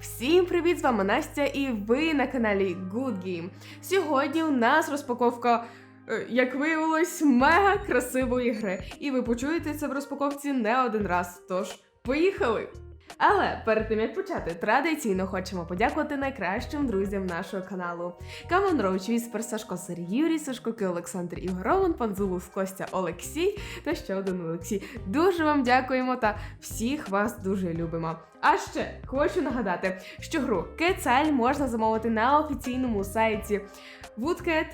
Всім привіт! З вами Настя, і ви на каналі Good Game. Сьогодні у нас розпаковка, е, як виявилось, мега красивої гри. І ви почуєте це в розпаковці не один раз. Тож, поїхали! Але перед тим як почати, традиційно хочемо подякувати найкращим друзям нашого каналу. Камон Роуч, Віспер, Сашко Сергій, Юрій, Сашко Олександр Ігоровин, Панзулус, Костя Олексій та ще один Олексій. Дуже вам дякуємо та всіх вас дуже любимо. А ще хочу нагадати, що гру Кецель можна замовити на офіційному сайті Woodcat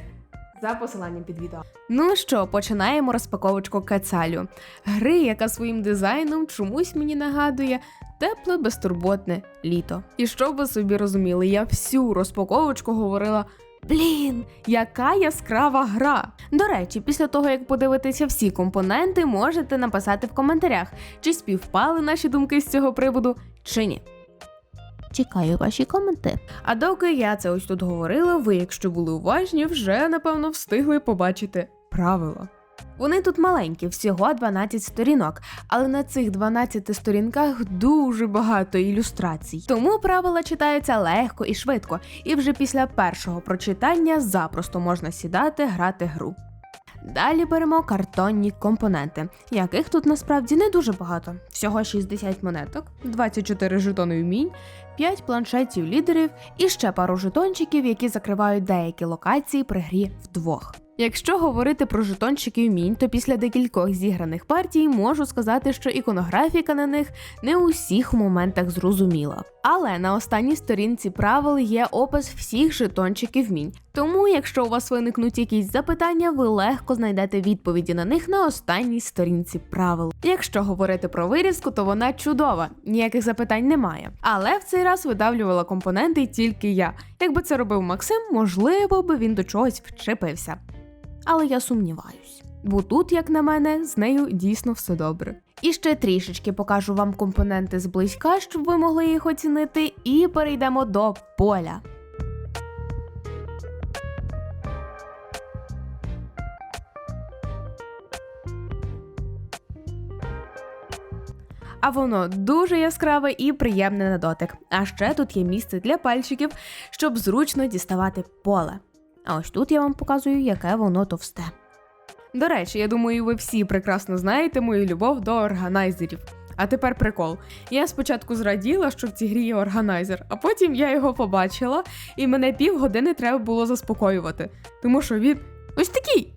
за посиланням під відео. Ну що, починаємо розпаковочку Кецалю. Гри, яка своїм дизайном чомусь мені нагадує тепле, безтурботне літо. І щоб ви собі розуміли, я всю розпаковочку говорила. Блін, яка яскрава гра! До речі, після того як подивитися всі компоненти, можете написати в коментарях, чи співпали наші думки з цього приводу, чи ні. Чекаю ваші коменти. А доки я це ось тут говорила, ви, якщо були уважні, вже напевно встигли побачити правила. Вони тут маленькі, всього 12 сторінок, але на цих 12 сторінках дуже багато ілюстрацій. Тому правила читаються легко і швидко, і вже після першого прочитання запросто можна сідати грати гру. Далі беремо картонні компоненти, яких тут насправді не дуже багато. Всього 60 монеток, 24 жетони вмінь, 5 планшетів лідерів і ще пару жетончиків, які закривають деякі локації при грі вдвох. Якщо говорити про жетончики вмінь, то після декількох зіграних партій можу сказати, що іконографіка на них не у всіх моментах зрозуміла. Але на останній сторінці правил є опис всіх жетончиків вмінь. Тому, якщо у вас виникнуть якісь запитання, ви легко знайдете відповіді на них на останній сторінці правил. Якщо говорити про вирізку, то вона чудова, ніяких запитань немає. Але в цей раз видавлювала компоненти тільки я. Якби це робив Максим, можливо би він до чогось вчепився. Але я сумніваюсь. Бо тут, як на мене, з нею дійсно все добре. І ще трішечки покажу вам компоненти зблизька, щоб ви могли їх оцінити, і перейдемо до поля. А воно дуже яскраве і приємне на дотик. А ще тут є місце для пальчиків, щоб зручно діставати поле. А ось тут я вам показую, яке воно товсте. До речі, я думаю, ви всі прекрасно знаєте мою любов до органайзерів. А тепер прикол. Я спочатку зраділа, що в цій грі є органайзер, а потім я його побачила, і мене півгодини треба було заспокоювати, тому що він ось такий.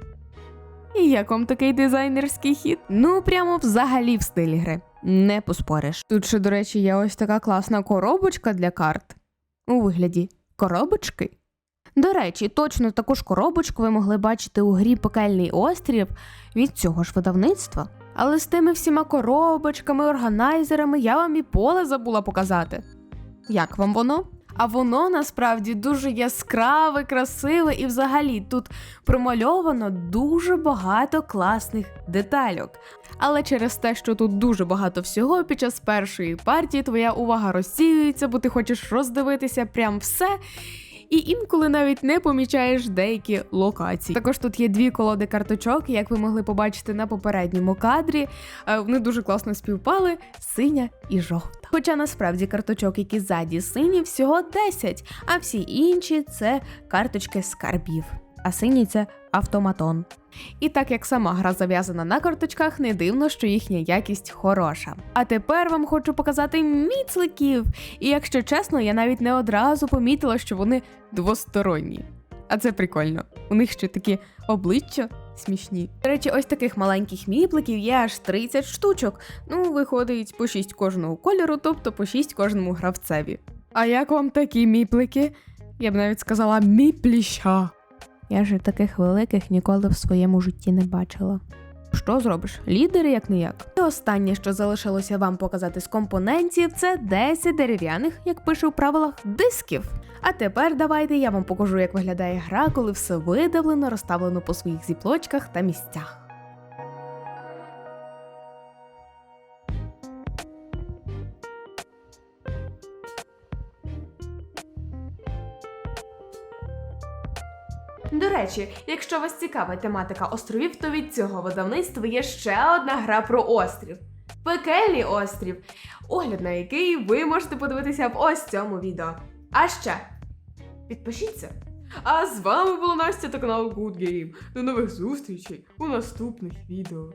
І як вам такий дизайнерський хід? Ну, прямо взагалі в стилі гри. Не поспориш. Тут ще, до речі, є ось така класна коробочка для карт у вигляді коробочки. До речі, точно таку ж коробочку ви могли бачити у грі Пекельний острів від цього ж видавництва. Але з тими всіма коробочками, органайзерами я вам і поле забула показати. Як вам воно? А воно насправді дуже яскраве, красиве і взагалі тут промальовано дуже багато класних детальок. Але через те, що тут дуже багато всього, під час першої партії твоя увага розсіюється, бо ти хочеш роздивитися прям все. І інколи навіть не помічаєш деякі локації. Також тут є дві колоди карточок, як ви могли побачити на попередньому кадрі. Е, Вони дуже класно співпали: синя і жовта. Хоча насправді карточок, які ззаді сині, всього 10, а всі інші це карточки скарбів. А синій це автоматон. І так як сама гра зав'язана на карточках, не дивно, що їхня якість хороша. А тепер вам хочу показати міцликів. І якщо чесно, я навіть не одразу помітила, що вони двосторонні. А це прикольно. У них ще такі обличчя смішні. До речі, ось таких маленьких міпликів є аж 30 штучок. Ну, виходить по 6 кожного кольору, тобто по 6 кожному гравцеві. А як вам такі міплики? Я б навіть сказала міпліща. Я ж таких великих ніколи в своєму житті не бачила. Що зробиш? Лідери як не як. І останнє, що залишилося вам показати з компонентів, це 10 дерев'яних, як пише у правилах, дисків. А тепер давайте я вам покажу, як виглядає гра, коли все видавлено, розставлено по своїх зіплочках та місцях. До речі, якщо вас цікавить тематика островів, то від цього видавництва є ще одна гра про острів. Пекельний острів, огляд на який ви можете подивитися в ось цьому відео. А ще підпишіться. А з вами була Настя та канал Good Game. До нових зустрічей у наступних відео.